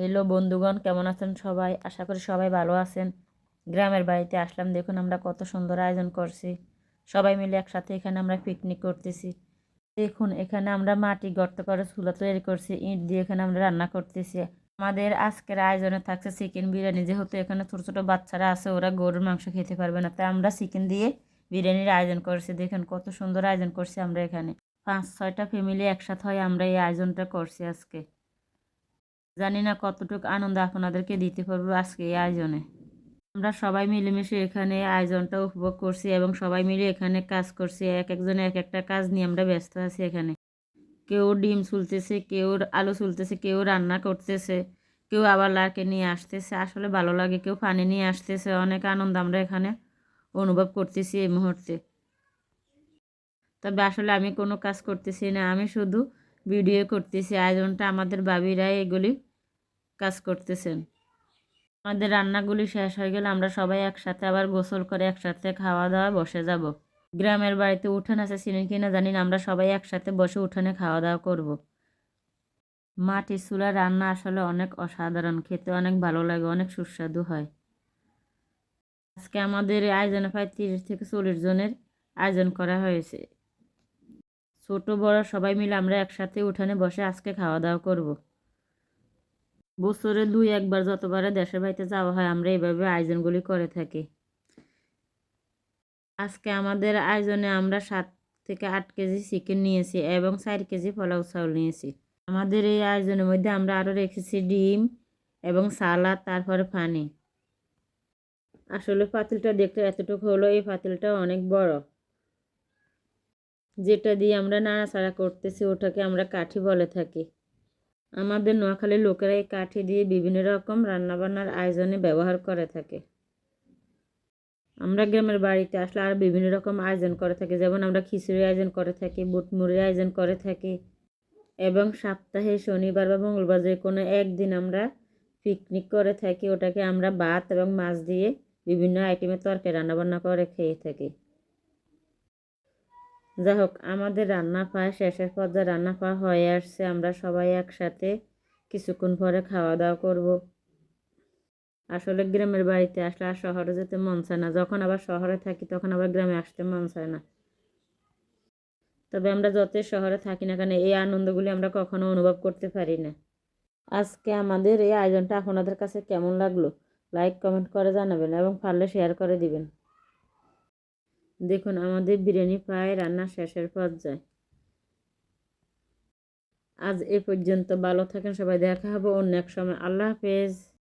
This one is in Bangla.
হ্যালো বন্ধুগণ, কেমন আছেন সবাই? আশা করি সবাই ভালো আছেন। গ্রামের বাড়িতে আসলাম, দেখুন আমরা কত সুন্দর আয়োজন করছি। সবাই মিলে একসাথে এখানে আমরা পিকনিক করতেছি। দেখুন, এখানে আমরা মাটি গর্ত করে চুলা তৈরি করছি, ইট দিয়ে এখানে আমরা রান্না করতেছি। আমাদের আজকের আয়োজনে থাকছে চিকেন বিরিয়ানি। যেহেতু এখানে ছোটো ছোটো বাচ্চারা আছে, ওরা গরুর মাংস খেতে পারবে না, তাই আমরা চিকেন দিয়ে বিরিয়ানির আয়োজন করছি। দেখুন কত সুন্দর আয়োজন করছি আমরা এখানে। পাঁচ, ছয়টা ফ্যামিলি একসাথে হয় আমরা এই আয়োজনটা করছি আজকে। জানি না কতটুকু আনন্দ আপনাদেরকে দিতে পারব আজকে এই আয়োজনে। আমরা সবাই মিলেমিশে এখানে আয়োজনটা উপভোগ করছি এবং সবাই মিলে এখানে কাজ করছি। এক একজনে এক একটা কাজ নিয়ে আমরা ব্যস্ত আছি এখানে। কেউ ডিম চুলতেছে কেউ আলু চুলতেছে কেউ রান্না করতেছে, কেউ আবার লাকে নিয়ে আসতেছে। আসলে ভালো লাগে, কেউ পানি নিয়ে আসতেছে। অনেক আনন্দ আমরা এখানে অনুভব করতেছি এই মুহূর্তে। তবে আসলে আমি কোনো কাজ করতেছি না, আমি শুধু ভিডিও করতেছি। আয়োজনটা আমাদের বাবিরাই এগুলি কাজ করতেছেন আমাদের রান্নাগুলি শেষ হয়ে গেলে আমরা সবাই একসাথে আবার গোসল করে একসাথে খাওয়া দাওয়া বসে যাব গ্রামের বাড়িতে উঠান আছে চিনি কিনা জানি না, আমরা সবাই একসাথে বসে উঠানে খাওয়া দাওয়া করব। মাটির চুলা রান্না আসলে অনেক অসাধারণ, খেতে অনেক ভালো লাগে, অনেক সুস্বাদু হয় আজকে আমাদের আয়োজনে প্রায় তিরিশ থেকে চল্লিশ জনের আয়োজন করা হয়েছে ছোট, বড় সবাই মিলে আমরা একসাথে উঠানে বসে আজকে খাওয়া দাওয়া করব। বছরে দুই একবার যতবারে দেশের বাড়িতে যাওয়া হয়, আমরা এইভাবে আয়োজনগুলি করে থাকি। আজকে আমাদের আয়োজনে আমরা সাত থেকে আট কেজি চিকেন নিয়েছি এবং চার কেজি পোলাও চাউল নিয়েছি। আমাদের এই আয়োজনের মধ্যে আমরা আরও রেখেছি ডিম এবং সালাদ, তারপরে পানি। আসলে পাতিলটা দেখতে এতটুকু হলো, এই পাতিলটা অনেক বড়। যেটা দিয়ে আমরা নাড়াচাড়া করতেছি, ওটাকে আমরা কাঠি বলে থাকি। আমাদের নোয়াখালীর লোকেরা এই কাঠি দিয়ে বিভিন্ন রকম রান্নাবান্নার আয়োজনে ব্যবহার করে থাকে। আমরা গ্রামের বাড়িতে আসলে আর বিভিন্ন রকম আয়োজন করে থাকি। যেমন আমরা খিচুড়ি আয়োজন করে থাকি বুটমুড়ির আয়োজন করে থাকি এবং সপ্তাহে শনিবার বা মঙ্গলবার যে কোনো একদিন আমরা পিকনিক করে থাকি। ওটাকে আমরা ভাত এবং মাছ দিয়ে বিভিন্ন আইটেমের তরকারি রান্নাবান্না করে খেয়ে থাকি। যাই হোক আমাদের রান্না পায় শেষের পর্যায়ে রান্না পাওয়া হয়ে আসছে। আমরা সবাই একসাথে কিছুক্ষণ পরে খাওয়া দাওয়া করব। আসলে গ্রামের বাড়িতে আসলে আর শহরে যেতে মন চায় না। যখন আবার শহরে থাকি, তখন আবার গ্রামে আসতে মন চায় না। তবে আমরা যতই শহরে থাকি না কেন, এই আনন্দগুলি আমরা কখনো অনুভব করতে পারি না। আজকে আমাদের এই আয়োজনটা আপনাদের কাছে কেমন লাগল? লাইক, কমেন্ট করে জানাবেন এবং পারলে শেয়ার করে দিবেন। দেখুন, আমাদের বিরিয়ানি প্রায় রান্না শেষের পর্যায়ে। আজ এ পর্যন্ত। ভালো থাকেন, সবাই দেখা হবে অন্য এক সময়। আল্লাহ হাফেজ।